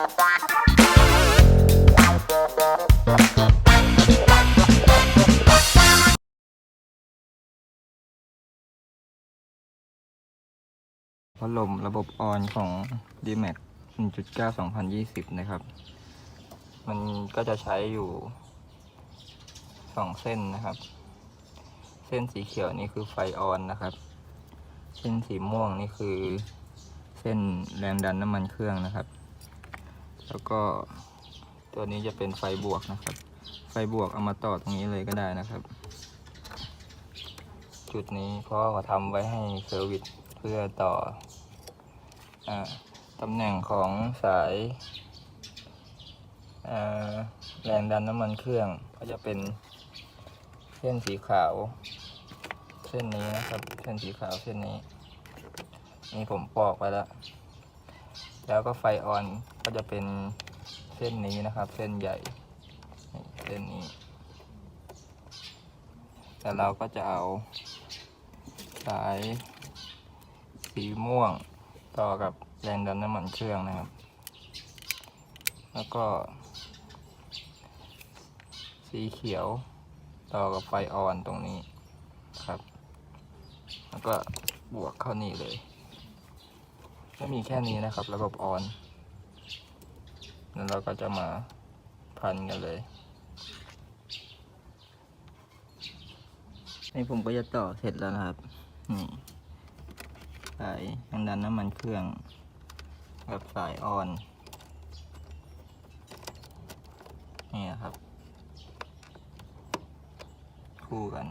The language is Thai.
พัดลมระบบออนของ d m a x 1.9 2020 นะครับ มันก็จะใช้อยู่ 2 เส้นนะครับ เส้นสีเขียวนี่คือไฟออนนะครับ เส้นสีม่วงนี่คือเส้นแรงดันน้ำมันเครื่องนะครับ แล้วก็ตัวนี้จะเป็นไฟบวกนะครับ ไฟบวกเอามาต่อตรงนี้เลยก็ได้นะครับ จุดนี้เพราะเขาทำไว้ให้เซอร์วิสเพื่อต่ออตำแหน่งของสายแรงดันน้ำมันเครื่องก็จะเป็นเส้นสีขาว เส้นนี้นะครับ เส้นสีขาวเส้นนี้ นี่ผมปอกไว้แล้ว แล้วก็ไฟออนก็จะเป็นเส้นนี้นะครับ เส้นใหญ่เส้นนี้ แต่เราก็จะเอาสายสีม่วงต่อกับแรงดันน้ำมันเครื่องนะครับ แล้วก็ สีเขียวต่อกับไฟออนตรงนี้ครับ แล้วก็บวกเข้านี่เลย ก็มีแค่นี้นะครับ ระบบออนแล้วเราก็จะมาพันกันเลย นี่ผมก็จะต่อเสร็จแล้วนะครับ นี่สายทางดันน้ำมันเครื่องกับสายออน นี่ครับ คู่กัน